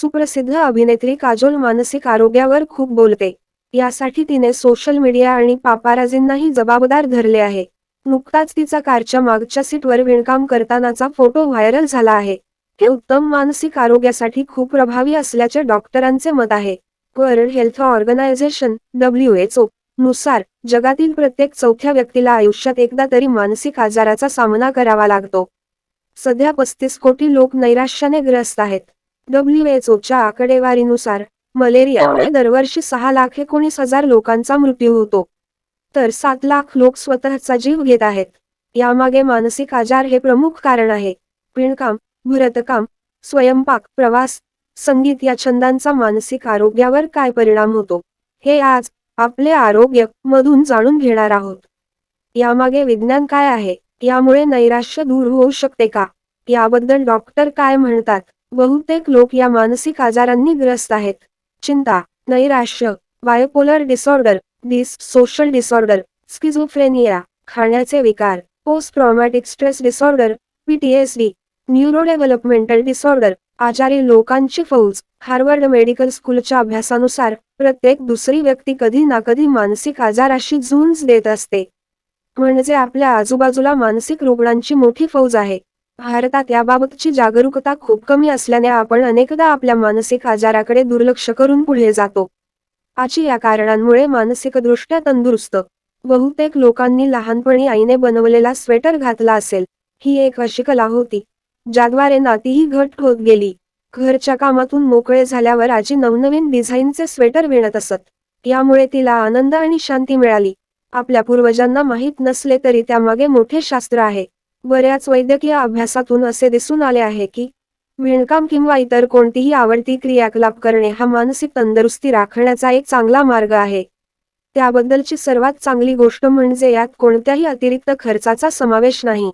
सुप्रसिद्ध अभिनेत्री काजोल मानसिक आरोग्यावर खूप बोलते. यासाठी तिने सोशल मीडिया आणि पापाराजींनाही जबाबदार धरले आहे. नुकताच तिचा कारच्या मागच्या सीटवर विणकाम करतानाचा फोटो व्हायरल झाला आहे. हे उत्तम मानसिक आरोग्यासाठी खूप प्रभावी असल्याचे डॉक्टरांचे मत आहे. World Health Organization W H O नुसार जगातील प्रत्येक चौथ्या व्यक्तीला आयुष्यात एकदा तरी मानसिक आजाराचा सामना करावा लागतो. सध्या पस्तीस कोटी लोक नैराश्याने ग्रस्त आहेत. डब्ल्यू एच ओच्या आकडेवारीनुसार मलेरियामुळे दरवर्षी सहा लाख एकोणीस हजार लोकांचा मृत्यू होतो. तर सात लाख लोक स्वतःचा जीव घेत आहेत. यामागे मानसिक आजार हे प्रमुख कारण आहे. विणकाम भरतकाम स्वयंपाक प्रवास संगीत या छंदांचा मानसिक आरोग्यावर काय परिणाम होतो? हे आज आपले आरोग्य मधून जाणून घेणार आहोत. यामागे विज्ञान काय आहे? यामुळे नैराश्य दूर होऊ शकते का? याबद्दल डॉक्टर काय म्हणतात? बहुतेक लोक या मानसिक आजारांनी ग्रस्त आहेत. चिंता नैराश्य bipolar disorder dissocial disorder schizophrenia खाण्याचे विकार post traumatic stress disorder PTSD neurodevelopmental disorder आजारी लोकांची फौज हार्वर्ड मेडिकल स्कूलच्या अभ्यासानुसार प्रत्येक दुसरी व्यक्ती कधी ना कधी मानसिक आजाराशी झुंज देत असते. म्हणजे आपल्या आजूबाजूला मानसिक रुग्णांची मोठी फौज आहे. भारतात याबाबतची जागरूकता खूप कमी असल्याने आपण अनेकदा आपल्या मानसिक आजाराकडे दुर्लक्ष करून पुढे जातो. आची या कारणांमुळे मानसिकदृष्ट्या तंदुरुस्त बहुतेक लोकांनी लहानपणी आईने बनवलेला स्वेटर घातला असेल ही एक अशी कला होती ज्याद्वारे नातीही घट होत गेली. घरच्या कामातून मोकळे झाल्यावर आजी नवनवीन डिझाईनचे स्वेटर विणत असत यामुळे तिला आनंद आणि शांती मिळाली. आपल्या पूर्वजांना माहीत नसले तरी त्यामागे मोठे शास्त्र आहे. बऱ्याच वैद्यकीय अभ्यासातून असे दिसून आले आहे की विणकाम किंवा इतर कोणतीही आवडती क्रियाकलाप करणे हा मानसिक तंदुरुस्ती राखण्याचा एक चांगला मार्ग आहे. त्याबद्दलची सर्वात चांगली गोष्ट म्हणजे यात कोणत्याही अतिरिक्त खर्चाचा समावेश नाही.